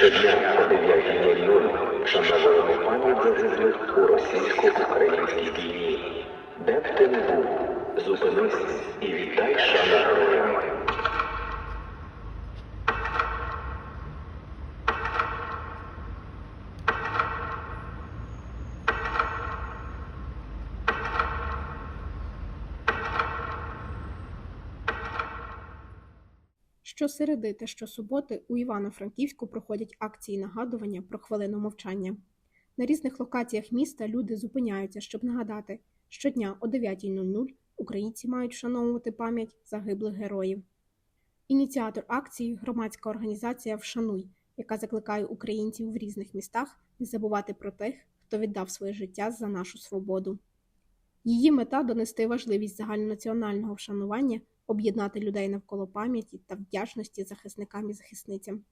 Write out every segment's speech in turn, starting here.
Щодня о 9.00 вшановуємо пам'ять загиблих у російсько-українській війні. Де б ти не був, зупинись і віддай шану героям. Щосереди та щосуботи у Івано-Франківську проходять акції нагадування про хвилину мовчання. На різних локаціях міста люди зупиняються, щоб нагадати, щодня о 9.00 українці мають вшановувати пам'ять загиблих героїв. Ініціатор акції громадська організація Вшануй, яка закликає українців в різних містах не забувати про тих, хто віддав своє життя за нашу свободу. Її мета донести важливість загальнонаціонального вшанування, об'єднати людей навколо пам'яті та вдячності захисникам і захисницям.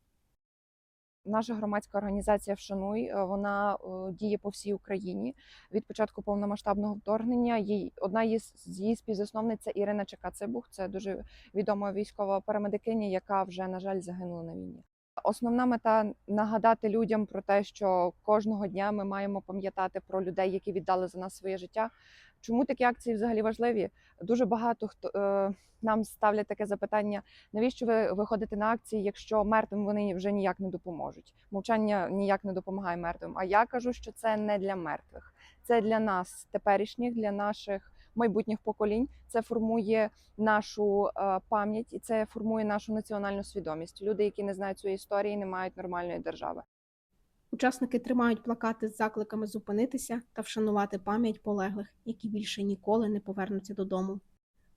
Наша громадська організація Вшануй е, вона е, діє по всій Україні від початку повномасштабного вторгнення. Їй одна з її співзасновниць це Ірина Чекацибух. Це дуже відома військова парамедикиня, яка вже на жаль загинула на війні. Основна мета нагадати людям про те, що кожного дня ми маємо пам'ятати про людей, які віддали за нас своє життя. Чому такі акції взагалі важливі? Дуже багато хто е, нам ставлять таке запитання: навіщо ви виходите на акції, якщо мертвим вони вже ніяк не допоможуть? Мовчання ніяк не допомагає мертвим. А я кажу, що це не для мертвих, це для нас теперішніх, для наших майбутніх поколінь. Це формує нашу е, пам'ять і це формує нашу національну свідомість. Люди, які не знають своєї історії, не мають нормальної держави. Учасники тримають плакати з закликами зупинитися та вшанувати пам'ять полеглих, які більше ніколи не повернуться додому.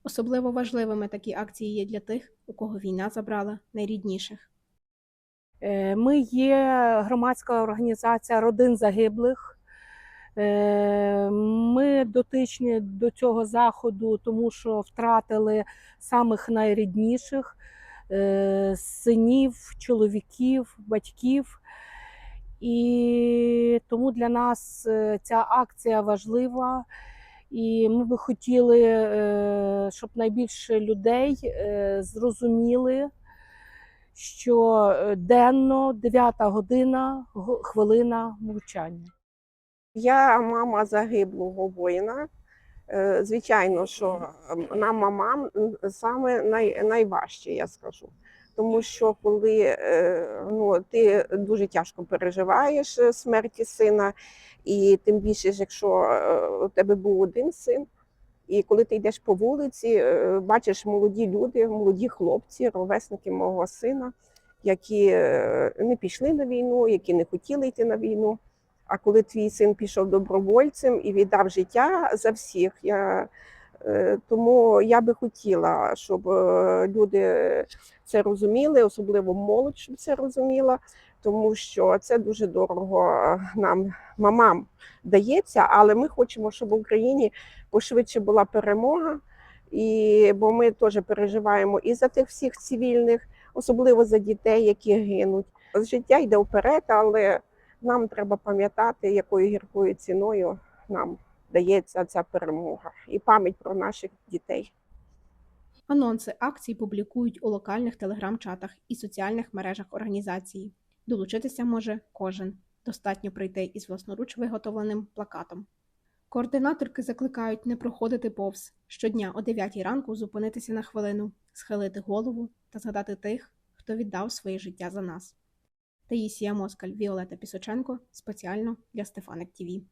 Особливо важливими такі акції є для тих, у кого війна забрала найрідніших. Е, Ми є громадська організація родин загиблих. Е, Ми дотичні до цього заходу, тому що втратили самих найрідніших е, синів, чоловіків, батьків. І тому для нас е, ця акція важлива. І ми би хотіли, щоб найбільше людей зрозуміли, що денно 9 година хвилина мовчання. Я мама загиблого воїна. Е, Звичайно, що ем, нам мамам саме най, найважче, я скажу. Тому що коли е, ну, ти дуже тяжко переживаєш е, смерті сина, і тим більше, якщо у тебе був один син, і коли ти йдеш по вулиці, бачиш молоді люди, молоді хлопці, ровесники мого сина, які не пішли на війну, які не хотіли йти на війну. А коли твій син пішов добровольцем і віддав життя за всіх, я, е, тому я би хотіла, щоб е, люди це розуміли, особливо молодь, щоб це розуміла, тому що це дуже дорого нам, мамам, дається, але ми хочемо, щоб в Україні пошвидше була перемога, і, бо ми теж переживаємо і за тих всіх цивільних, особливо за дітей, які гинуть. Життя йде вперед, але нам треба пам'ятати, якою гіркою ціною нам дається ця перемога і пам'ять про наших дітей. Анонси акцій публікують у локальних телеграм-чатах і соціальних мережах організації. Долучитися може кожен. Достатньо прийти із власноруч виготовленим плакатом. Координаторки закликають не проходити повз щодня о 9 ранку зупинитися на хвилину, схилити голову та згадати тих, хто віддав своє життя за нас. Таїсія Москаль, Віолета Пісоченко спеціально для Стефаник ТІВІ.